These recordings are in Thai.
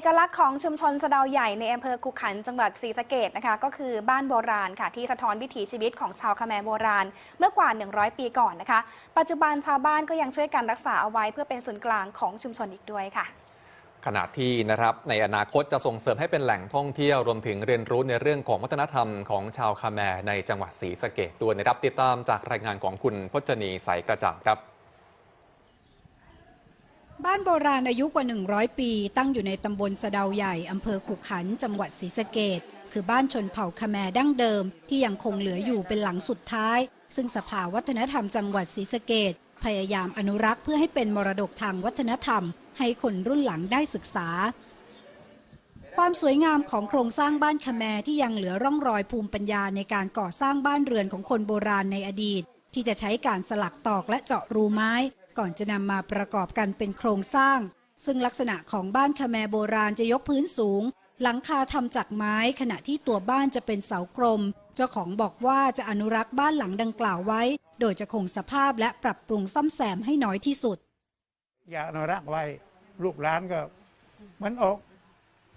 อกลักษณ์ของชุมชนสะเดาใหญ่ในอำเภอกุขันจังหวัดศรีสะเกดนะคะก็คือบ้านโบราณค่ะที่สะท้อนวิถีชีวิตของชาวคแมรโบราณ เมื่อกว่า 100 ปีก่อนนะคะ ปัจจุบันชาวบ้านก็ยังช่วยกันรักษาเอาไว้เพื่อเป็นศูนย์กลางของชุมชนอีกด้วยค่ะ ขณะที่นะครับในอนาคตจะส่งเสริมให้เป็นแหล่งท่องเที่ยวรวมถึงเรียนรู้ในเรื่องของวัฒนธรรมของชาวคาแมรในจังหวัดศรีสะเกดด้วยนะครับติดตามจากรายงานของคุณพจนีใสกระจ่างครับ บ้านโบราณอายุกว่า 100 ปี ตั้งอยู่ในตำบลสะเดาใหญ่อำเภอขุขัน จังหวัดศรีสะเกดคือบ้านชนเผ่าคแมดั้งเดิม ที่ยังคงเหลืออยู่เป็นหลังสุดท้าย ซึ่งสภาวัฒนธรรมจังหวัดศรีสะเกดพยายามอนุรักษ์เพื่อให้เป็นมรดกทางวัฒนธรรม ให้คนรุ่นหลังได้ศึกษา ความสวยงามของโครงสร้างบ้านคแมที่ยังเหลือร่องรอยภูมิปัญญาในการก่อสร้างบ้านเรือนของคนโบราณในอดีตที่จะใช้การสลักตอกและเจาะรูไม้ ก่อนจะนำมาประกอบกันเป็นโครงสร้าง ซึ่งลักษณะของบ้านคแมโบราณจะยกพื้นสูง หลังคาทำจากไม้ขณะที่ตัวบ้านจะเป็นเสากลม เจ้าของบอกว่าจะอนุรักษ์บ้านหลังดังกล่าวไว้ โดยจะคงสภาพและปรับปรุงซ่อมแซมให้น้อยที่สุด อยากอนุรักษ์ไว้ลูกหลานก็เหมันออก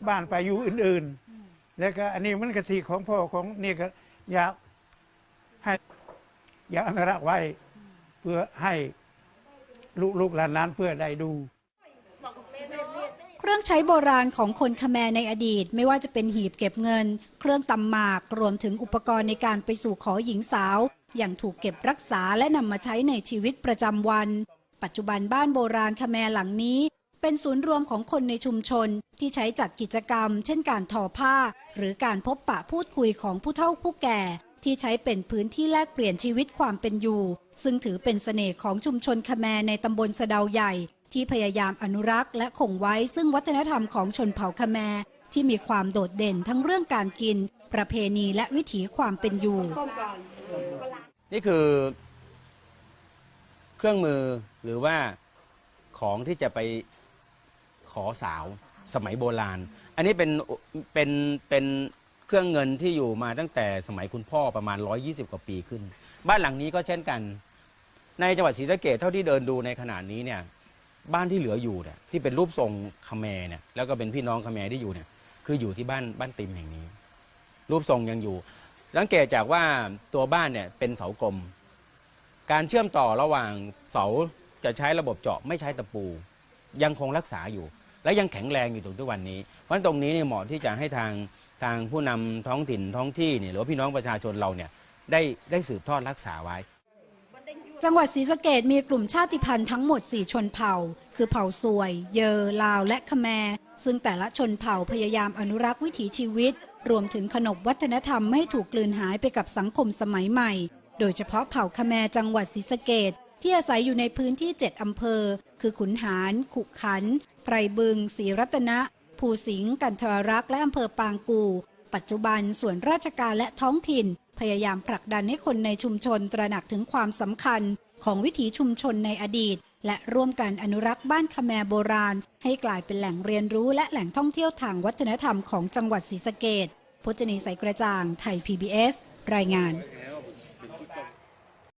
บ้านไปอยู่อื่นๆ แล้วก็อันนี้มันกะทิของพ่อของนี่ก็อยากให้อยากอนุรักษ์ไว้เพื่อให้ ลูกลูกหลานเพื่อได้ดู เครื่องใช้โบราณของคนคแมในอดีต ไม่ว่าจะเป็นหีบเก็บเงิน เครื่องตำหมากรวมถึงอุปกรณ์ในการไปสู่ขอหญิงสาว อย่างถูกเก็บรักษาและนำมาใช้ในชีวิตประจำวัน ปัจจุบันบ้านโบราณคแมหลังนี้ เป็นศูนย์รวมของคนในชุมชนที่ใช้จัดกิจกรรม เช่นการทอผ้า หรือการพบปะพูดคุยของผู้เฒ่าผู้แก่ ที่ใช้เป็นพื้นที่แลกเปลี่ยนชีวิตความเป็นอยู่ ซึ่งถือเป็นเสน่ห์ของชุมชนคแมในตำบลสะเดาใหญ่ ที่พยายามอนุรักษ์และคงไว้ซึ่งวัฒนธรรมของชนเผ่าคแมที่มีความโดดเด่นทั้งเรื่องการกิน ประเพณีและวิถีความเป็นอยู่ นี่คือเครื่องมือหรือว่าของที่จะไปขอสาวสมัยโบราณ อันนี้เป็นเป็นเป็น เครื่องเงินที่อยู่มาตั้งแต่สมัยคุณพ่อประมาณ 120 กว่าปีขึ้น บ้านหลังนี้ก็เช่นกัน ในจังหวัดศรีสะเกดเท่าที่เดินดูในขณะนี้เนี่ยบ้านที่เหลืออยู่เนี่ยที่เป็นรูปทรงคาแมร์เนี่ยแล้วก็เป็นพี่น้องคาแมร์ที่อยู่เนี่ยคืออยู่ที่บ้านบ้านติมแห่งนี้ รูปทรงยังอยู่สังเกตจากว่าตัวบ้านเนี่ยเป็นเสากลม การเชื่อมต่อระหว่างเสาจะใช้ระบบเจาะไม่ใช้ตะปู ยังคงรักษาอยู่ และยังแข็งแรงอยู่ถึงทุกวันนี้ เพราะฉะนั้นตรงนี้เนี่ยเหมาะที่จะให้ทาง ทางผู้นำท้องถิ่นท้องที่เนี่ยหรือว่าพี่น้องประชาชนเราเนี่ยได้ได้สืบทอดรักษาไว้ จังหวัดศรีสะเกดมีกลุ่มชาติพันธุ์ทั้งหมด 4 ชนเผ่า คือเผ่าซวย เยอลาวและขแม ซึ่งแต่ละชนเผ่าพยายามอนุรักษ์วิถีชีวิต รวมถึงขนบวัฒนธรรมไม่ให้ถูกกลืนหายไปกับสังคมสมัยใหม่ โดยเฉพาะเผ่าขแมจังหวัดศรีสะเกดที่อาศัยอยู่ในพื้นที่ 7 อำเภอ คือขุนหาร ขุขัน ไพรบึงศรีรัตนะ ภูสิงห์กันทรรักษ์และอำเภอปางกู ปัจจุบันส่วนราชการและท้องถิ่น พยายามผลักดันให้คนในชุมชนตระหนักถึงความสำคัญของวิถีชุมชนในอดีต และร่วมกันอนุรักษ์บ้านคแมโบราณ ให้กลายเป็นแหล่งเรียนรู้และแหล่งท่องเที่ยวทางวัฒนธรรมของจังหวัดศรีสะเกดพจนีใสกระจ่าง ไทย PBS รายงาน